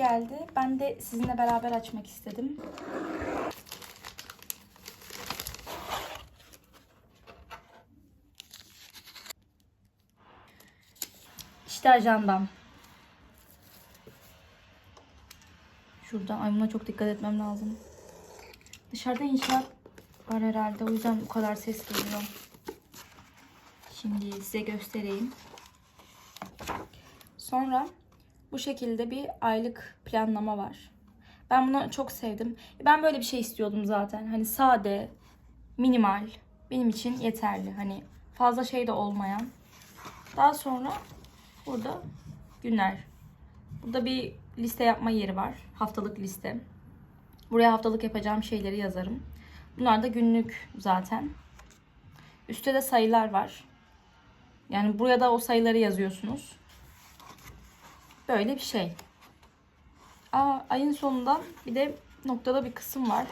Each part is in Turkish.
geldi. Ben de sizinle beraber açmak istedim. İşte ajandam. Şurada. Ay buna çok dikkat etmem lazım. Dışarıda inşaat var herhalde. O yüzden bu kadar ses geliyor. Şimdi size göstereyim. Sonra bu şekilde bir aylık planlama var. Ben bunu çok sevdim. Ben böyle bir şey istiyordum zaten. Hani sade, minimal benim için yeterli. Hani fazla şey de olmayan. Daha sonra burada günler. Burada bir liste yapma yeri var. Haftalık liste. Buraya haftalık yapacağım şeyleri yazarım. Bunlar da günlük zaten. Üstte de sayılar var. Yani buraya da o sayıları yazıyorsunuz. Böyle bir şey. Aa, ayın sonunda bir de noktada bir kısım var.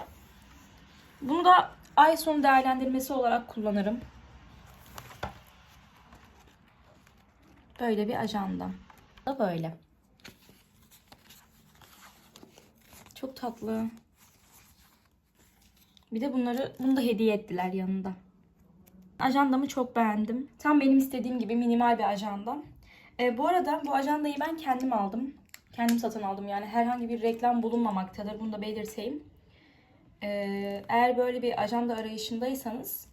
Bunu da ay sonu değerlendirmesi olarak kullanırım. Böyle bir ajanda. Da böyle. Çok tatlı. Bir de bunları bunu da hediye ettiler yanında. Ajandamı çok beğendim. Tam benim istediğim gibi minimal bir ajanda. E, bu arada bu ajandayı ben kendim aldım. Kendim satın aldım yani herhangi bir reklam bulunmamaktadır. Bunu da belirteyim. E, eğer böyle bir ajanda arayışındaysanız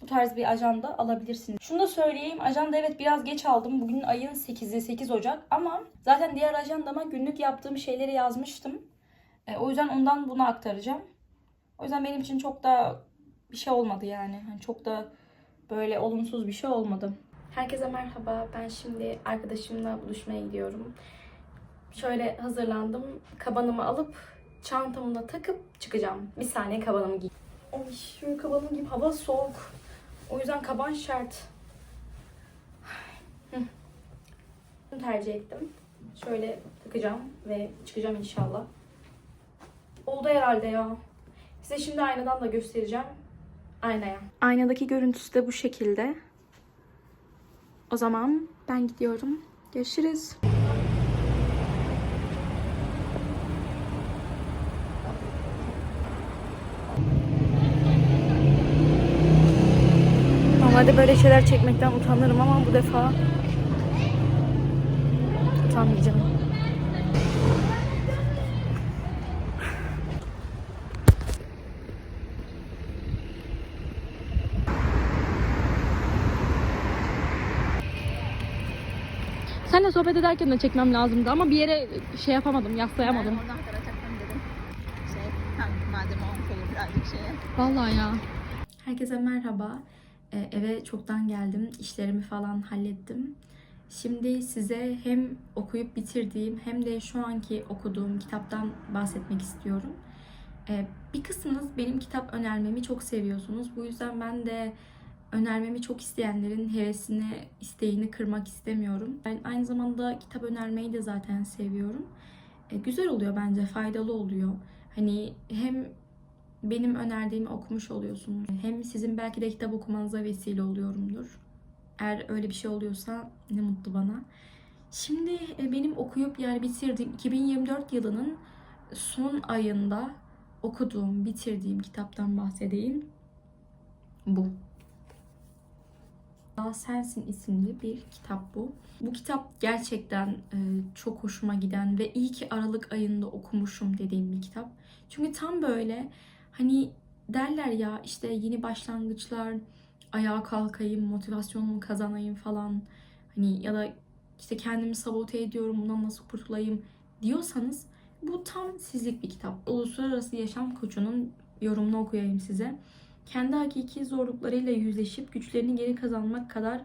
bu tarz bir ajanda alabilirsiniz. Şunu da söyleyeyim. Ajanda evet biraz geç aldım. Bugün ayın 8'i 8 Ocak ama zaten diğer ajandama günlük yaptığım şeyleri yazmıştım. E, o yüzden ondan bunu aktaracağım. O yüzden benim için çok da bir şey olmadı yani. Hani çok da böyle olumsuz bir şey olmadı. Herkese merhaba. Ben şimdi arkadaşımla buluşmaya gidiyorum. Şöyle hazırlandım. Kabanımı alıp çantamı da takıp çıkacağım. Bir saniye kabanımı giy. Oy, şöyle kabanımı giyip hava soğuk. O yüzden kaban şart. Bunu tercih ettim. Şöyle takacağım ve çıkacağım inşallah. Oldu herhalde ya. Size şimdi aynadan da göstereceğim. Aynaya. Aynadaki görüntüsü de bu şekilde. O zaman ben gidiyorum. Görüşürüz. Normalde böyle şeyler çekmekten utanırım ama bu defa utanmayacağım. Seninle sohbet ederken de çekmem lazımdı ama bir yere şey yapamadım, yaslayamadım. Oradan kadar takmam dedim. Şey, hani madem olmuş olur birazcık şeye. Vallahi ya. Herkese merhaba. Ee, eve çoktan geldim. İşlerimi falan hallettim. Şimdi size hem okuyup bitirdiğim hem de şu anki okuduğum kitaptan bahsetmek istiyorum. Ee, bir kısmınız benim kitap önermemi çok seviyorsunuz. Bu yüzden ben de önermemi çok isteyenlerin hevesini, isteğini kırmak istemiyorum. Ben aynı zamanda kitap önermeyi de zaten seviyorum. Ee, güzel oluyor bence, faydalı oluyor. Hani hem benim önerdiğimi okumuş oluyorsunuz. Hem sizin belki de kitap okumanıza vesile oluyorumdur. Eğer öyle bir şey oluyorsa ne mutlu bana. Şimdi e, benim okuyup yani bitirdiğim 2024 yılının son ayında okuduğum, bitirdiğim kitaptan bahsedeyim. Bu. Daha Sensin isimli bir kitap bu. Bu kitap gerçekten e, çok hoşuma giden ve iyi ki Aralık ayında okumuşum dediğim bir kitap. Çünkü tam böyle hani derler ya işte yeni başlangıçlar, ayağa kalkayım, motivasyonumu kazanayım falan. Hani ya da işte kendimi sabote ediyorum, bundan nasıl kurtulayım diyorsanız bu tam sizlik bir kitap. Uluslararası Yaşam Koçu'nun yorumunu okuyayım size. Kendi hakiki zorluklarıyla yüzleşip güçlerini geri kazanmak kadar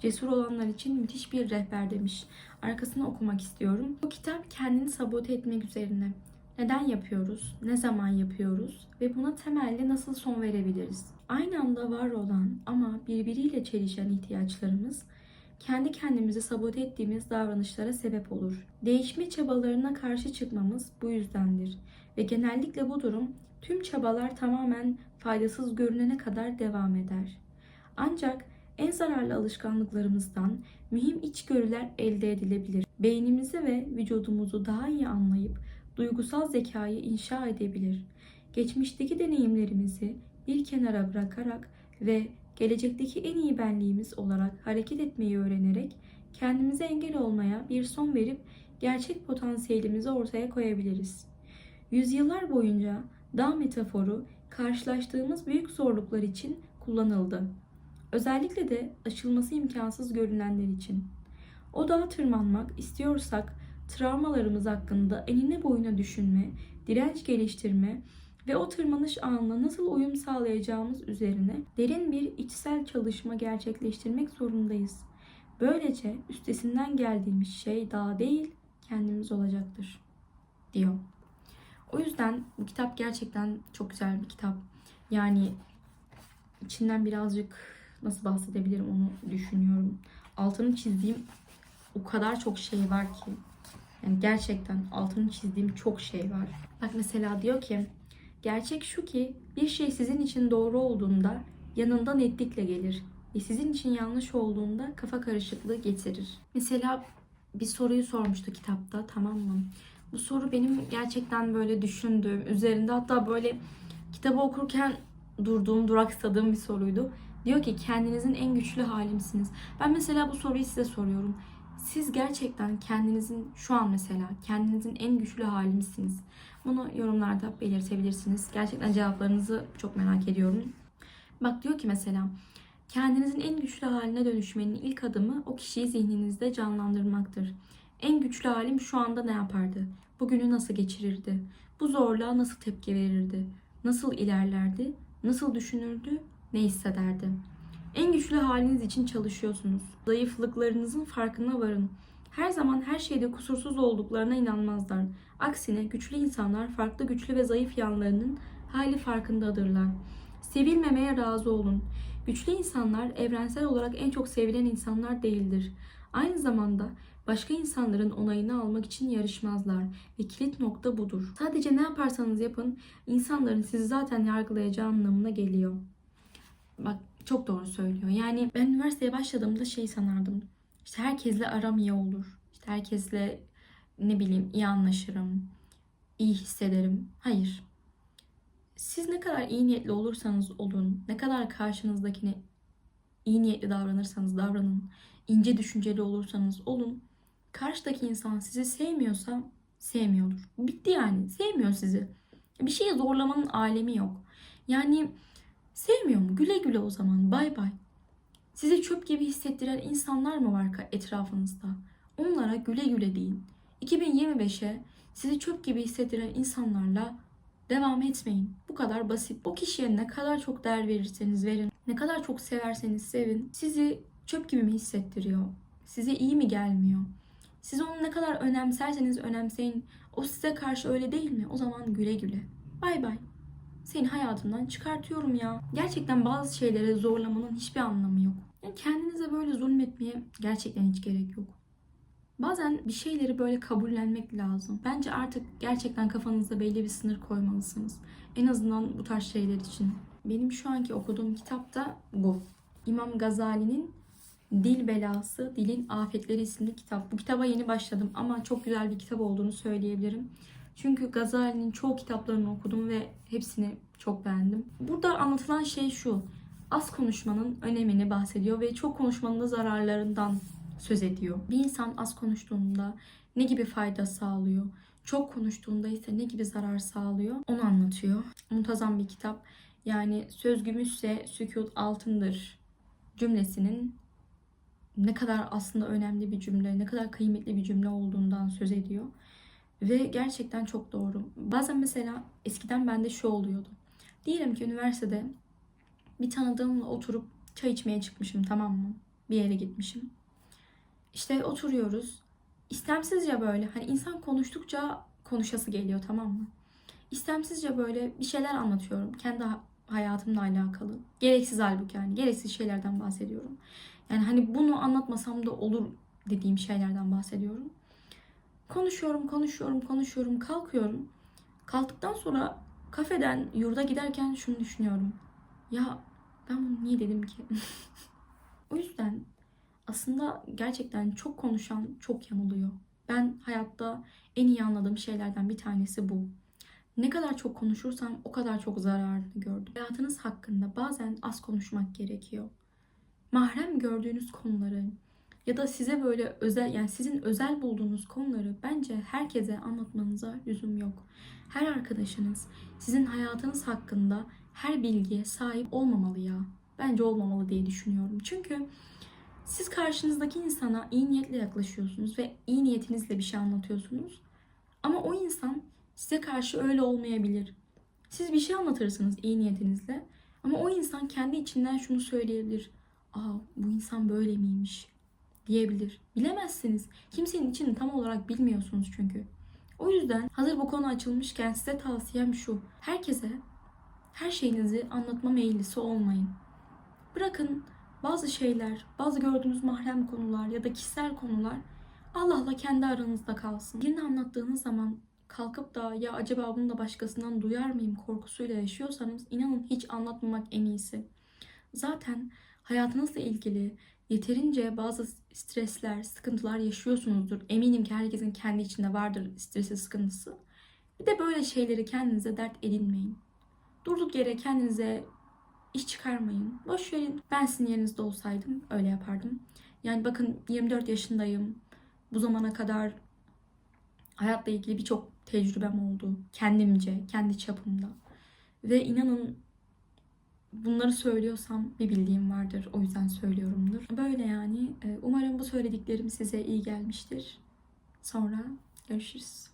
cesur olanlar için müthiş bir rehber demiş. Arkasını okumak istiyorum. Bu kitap kendini sabote etmek üzerine. Neden yapıyoruz? Ne zaman yapıyoruz? Ve buna temelde nasıl son verebiliriz? Aynı anda var olan ama birbiriyle çelişen ihtiyaçlarımız kendi kendimizi sabote ettiğimiz davranışlara sebep olur. Değişme çabalarına karşı çıkmamız bu yüzdendir ve genellikle bu durum tüm çabalar tamamen faydasız görünene kadar devam eder. Ancak En zararlı alışkanlıklarımızdan mühim içgörüler elde edilebilir. Beynimizi ve vücudumuzu daha iyi anlayıp duygusal zekayı inşa edebilir. Geçmişteki deneyimlerimizi bir kenara bırakarak ve gelecekteki en iyi benliğimiz olarak hareket etmeyi öğrenerek kendimize engel olmaya bir son verip gerçek potansiyelimizi ortaya koyabiliriz. Yüzyıllar boyunca dağ metaforu karşılaştığımız büyük zorluklar için kullanıldı. Özellikle de aşılması imkansız görünenler için. O dağa tırmanmak istiyorsak travmalarımız hakkında enine boyuna düşünme, direnç geliştirme ve o tırmanış anına nasıl uyum sağlayacağımız üzerine derin bir içsel çalışma gerçekleştirmek zorundayız. Böylece üstesinden geldiğimiz şey dağ değil, kendimiz olacaktır, diyor. O yüzden bu kitap gerçekten çok güzel bir kitap. Yani içinden birazcık nasıl bahsedebilirim onu düşünüyorum. Altını çizdiğim o kadar çok şey var ki. Yani gerçekten altını çizdiğim çok şey var. Bak mesela diyor ki gerçek şu ki bir şey sizin için doğru olduğunda yanında netlikle gelir ve sizin için yanlış olduğunda kafa karışıklığı getirir. Mesela bir soruyu sormuştu kitapta tamam mı? Bu soru benim gerçekten böyle düşündüğüm, üzerinde hatta böyle kitabı okurken durduğum, duraksadığım bir soruydu. Diyor ki kendinizin en güçlü hali misiniz? Ben mesela bu soruyu size soruyorum. Siz gerçekten kendinizin şu an mesela kendinizin en güçlü hali misiniz? Bunu yorumlarda belirtebilirsiniz. Gerçekten cevaplarınızı çok merak ediyorum. Bak diyor ki mesela kendinizin en güçlü haline dönüşmenin ilk adımı o kişiyi zihninizde canlandırmaktır. En güçlü halim şu anda ne yapardı? Bugünü nasıl geçirirdi? Bu zorluğa nasıl tepki verirdi? Nasıl ilerlerdi? Nasıl düşünürdü? Ne hissederdi? En güçlü haliniz için çalışıyorsunuz. Zayıflıklarınızın farkına varın. Her zaman her şeyde kusursuz olduklarına inanmazlar. Aksine güçlü insanlar farklı güçlü ve zayıf yanlarının hali farkındadırlar. Sevilmemeye razı olun. Güçlü insanlar evrensel olarak en çok sevilen insanlar değildir. Aynı zamanda başka insanların onayını almak için yarışmazlar ve kilit nokta budur. Sadece ne yaparsanız yapın insanların sizi zaten yargılayacağı anlamına geliyor. Bak çok doğru söylüyor. Yani ben üniversiteye başladığımda şey sanardım. İşte herkesle aram iyi olur. İşte herkesle ne bileyim iyi anlaşırım. iyi hissederim. Hayır. Siz ne kadar iyi niyetli olursanız olun, ne kadar karşınızdakine iyi niyetli davranırsanız davranın, ince düşünceli olursanız olun, karşıdaki insan sizi sevmiyorsa sevmiyordur. Bitti yani. Sevmiyor sizi. Bir şeye zorlamanın alemi yok. Yani sevmiyor mu? Güle güle o zaman. Bay bay. Sizi çöp gibi hissettiren insanlar mı var etrafınızda? Onlara güle güle deyin. 2025'e sizi çöp gibi hissettiren insanlarla devam etmeyin. Bu kadar basit. O kişiye ne kadar çok değer verirseniz verin, ne kadar çok severseniz sevin. Sizi çöp gibi mi hissettiriyor? Size iyi mi gelmiyor? Siz onu ne kadar önemserseniz önemseyin. O size karşı öyle değil mi? O zaman güle güle. Bay bay. Seni hayatımdan çıkartıyorum ya. Gerçekten bazı şeylere zorlamanın hiçbir anlamı yok. Yani kendinize böyle zulmetmeye gerçekten hiç gerek yok. Bazen bir şeyleri böyle kabullenmek lazım. Bence artık gerçekten kafanızda belli bir sınır koymalısınız. En azından bu tarz şeyler için. Benim şu anki okuduğum kitap da bu. İmam Gazali'nin Dil Belası, Dilin Afetleri isimli kitap. Bu kitaba yeni başladım ama çok güzel bir kitap olduğunu söyleyebilirim. Çünkü Gazali'nin çoğu kitaplarını okudum ve hepsini çok beğendim. Burada anlatılan şey şu. Az konuşmanın önemini bahsediyor ve çok konuşmanın da zararlarından söz ediyor. Bir insan az konuştuğunda ne gibi fayda sağlıyor? Çok konuştuğunda ise ne gibi zarar sağlıyor? Onu anlatıyor. Muntazam bir kitap. Yani söz gümüşse sükut altındır cümlesinin ne kadar aslında önemli bir cümle, ne kadar kıymetli bir cümle olduğundan söz ediyor. Ve gerçekten çok doğru. Bazen mesela eskiden bende şu oluyordu. Diyelim ki üniversitede bir tanıdığımla oturup çay içmeye çıkmışım tamam mı? Bir yere gitmişim. İşte oturuyoruz. İstemsizce böyle hani insan konuştukça konuşası geliyor tamam mı? İstemsizce böyle bir şeyler anlatıyorum. Kendi ha- hayatımla alakalı. Gereksiz halbuki yani. Gereksiz şeylerden bahsediyorum. Yani hani bunu anlatmasam da olur dediğim şeylerden bahsediyorum. Konuşuyorum, konuşuyorum, konuşuyorum, kalkıyorum. Kalktıktan sonra kafeden yurda giderken şunu düşünüyorum. Ya ben bunu niye dedim ki? O yüzden aslında gerçekten çok konuşan çok yanılıyor. Ben hayatta en iyi anladığım şeylerden bir tanesi bu. Ne kadar çok konuşursam o kadar çok zararını gördüm. Hayatınız hakkında bazen az konuşmak gerekiyor. Mahrem gördüğünüz konuları ya da size böyle özel yani sizin özel bulduğunuz konuları bence herkese anlatmanıza lüzum yok. Her arkadaşınız sizin hayatınız hakkında her bilgiye sahip olmamalı ya. Bence olmamalı diye düşünüyorum. Çünkü siz karşınızdaki insana iyi niyetle yaklaşıyorsunuz ve iyi niyetinizle bir şey anlatıyorsunuz. Ama o insan size karşı öyle olmayabilir. Siz bir şey anlatırsınız iyi niyetinizle ama o insan kendi içinden şunu söyleyebilir. Aa bu insan böyle miymiş diyebilir. Bilemezsiniz. Kimsenin içini tam olarak bilmiyorsunuz çünkü. O yüzden hazır bu konu açılmışken size tavsiyem şu. Herkese her şeyinizi anlatma meyillisi olmayın. Bırakın bazı şeyler, bazı gördüğünüz mahrem konular ya da kişisel konular Allah'la kendi aranızda kalsın. Birine anlattığınız zaman kalkıp da ya acaba bunu da başkasından duyar mıyım korkusuyla yaşıyorsanız inanın hiç anlatmamak en iyisi. Zaten hayatınızla ilgili yeterince bazı stresler, sıkıntılar yaşıyorsunuzdur. Eminim ki herkesin kendi içinde vardır stresi, sıkıntısı. Bir de böyle şeyleri kendinize dert edinmeyin. Durduk yere kendinize iş çıkarmayın. Boş verin. Ben sizin yerinizde olsaydım öyle yapardım. Yani bakın 24 yaşındayım. Bu zamana kadar hayatla ilgili birçok tecrübem oldu. Kendimce, kendi çapımda. Ve inanın bunları söylüyorsam bir bildiğim vardır. O yüzden söylüyorumdur. Böyle yani. Ee, Umarım bu söylediklerim size iyi gelmiştir. Sonra görüşürüz.